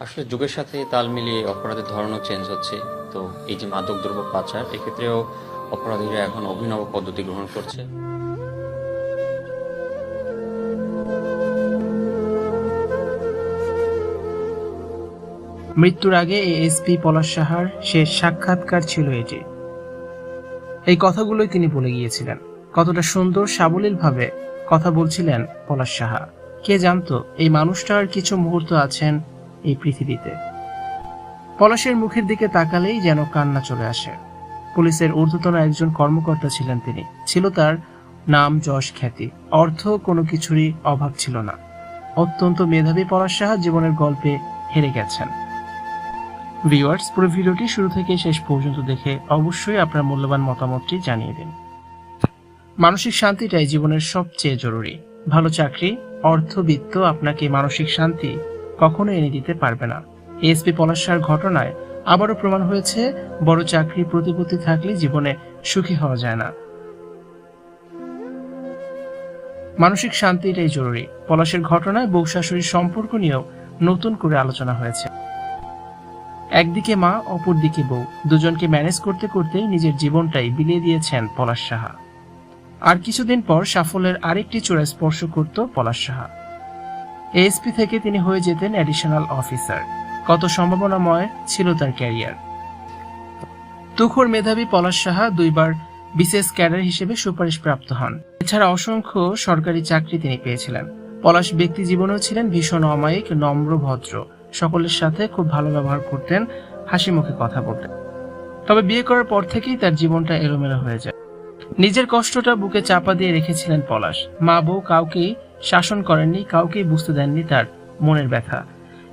আসলে যুগের সাথে তাল মিলিয়ে অপরাধের ধরনও চেঞ্জ হচ্ছে। তো এই যে মাদক দ্রব্য পাচার, এক্ষেত্রেও অপরাধীরা এখন অভিনব পদ্ধতি গ্রহণ করছে। মৃত্যুর আগে এএসপি পলাশ সাহার শেষ সাক্ষাৎকার ছিল এটি। এই কথাগুলোই তিনি বলে গিয়েছিলেন। কতটা সুন্দর, সাবলীলভাবে কথা বলছিলেন পলাশ সাহা। কে জানতো, এই মানুষটার কিছু মুহূর্ত আছেন এই পৃথিবীতে। পলাশের মুখের দিকে তাকালেই যেন কান্না চলে আসে। পুলিশের ঊর্ধ্বতন একজন কর্মকর্তা ছিলেন তিনি। ছিল তার নাম যশ খ্যাতি। অর্থ কোনো কিছুরই অভাব ছিল না। অত্যন্ত মেধাবী পলাশ সাহা জীবনের গল্পে হেরে গেছেন। ভিউয়ার্স, পুরো ভিডিওটি শুরু থেকে শেষ পর্যন্ত দেখে অবশ্যই আপনার মূল্যবান মতামতটি জানিয়ে দিন। মানসিক শান্তিটাই জীবনের সবচেয়ে জরুরি। ভালো চাকরি, অর্থবিত্ত আপনাকে মানসিক শান্তি কখনো এনে দিতে পারবে না। এসপি পলাশার ঘটনায় আবারও প্রমাণ হয়েছে, বড় চাকরি প্রতিপত্তি থাকলে জীবনে সুখী হওয়া যায় না। মানসিক শান্তি এটাই জরুরি। পলাশের ঘটনায় বউ শাশুড়ির সম্পর্ক নিয়েও নতুন করে আলোচনা হয়েছে। একদিকে মা, অপরদিকে বউ। দুজনকে ম্যানেজ করতে করতে নিজের জীবনটাই বিলিয়ে দিয়েছেন পলাশ সাহা। আর কিছুদিন পর সাফল্যের আরেকটি চূড়ায় স্পর্শ করত পলাশ সাহা। এএসপি থেকে তিনি হয়ে যেতেন অ্যাডিশনাল অফিসার কত সম্ভাবনাময় ছিল তার ক্যারিয়ার তুখোর মেধাবী পলাশ সাহা দুইবার বিশেষ ক্যাডার হিসেবে সুপারিশ প্রাপ্ত হন। এছাড়া অসংখ্য সরকারি চাকরি তিনি পেয়েছিলেন। পলাশ ব্যক্তি জীবনেও ছিলেন ভীষণ অমায়িক, নম্র, ভদ্র। সকলের সাথে খুব ভালো ব্যবহার করতেন, হাসি মুখে কথা বলতেন। তবে বিয়ে করার পর থেকেই তার জীবনটা এলোমেলো হয়ে যায়। নিজের কষ্টটা বুকে চাপা দিয়ে রেখেছিলেন পলাশ। মা বউ কাউকেই শাসন করেননি, কাউকেই বুঝতে দেননি তার মনের ব্যথা।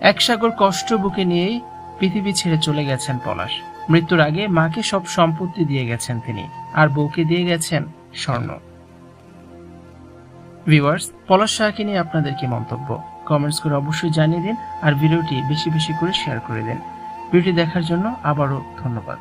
এক সাগর কষ্ট বুকে নিয়েই পৃথিবী ছেড়ে চলে গেছেন পলাশ। মৃত্যুর আগে মাকে সব সম্পত্তি দিয়ে গেছেন তিনি, আর বউকে দিয়ে গেছেন স্বর্ণ। ভিউয়ার্স, পলাশ শাহকে নিয়ে আপনাদের কি মন্তব্য? কমেন্টস করে অবশ্যই জানিয়ে দিন, আর ভিডিওটি বেশি বেশি করে শেয়ার করে দিন। ভিডিওটি দেখার জন্য আবারও ধন্যবাদ।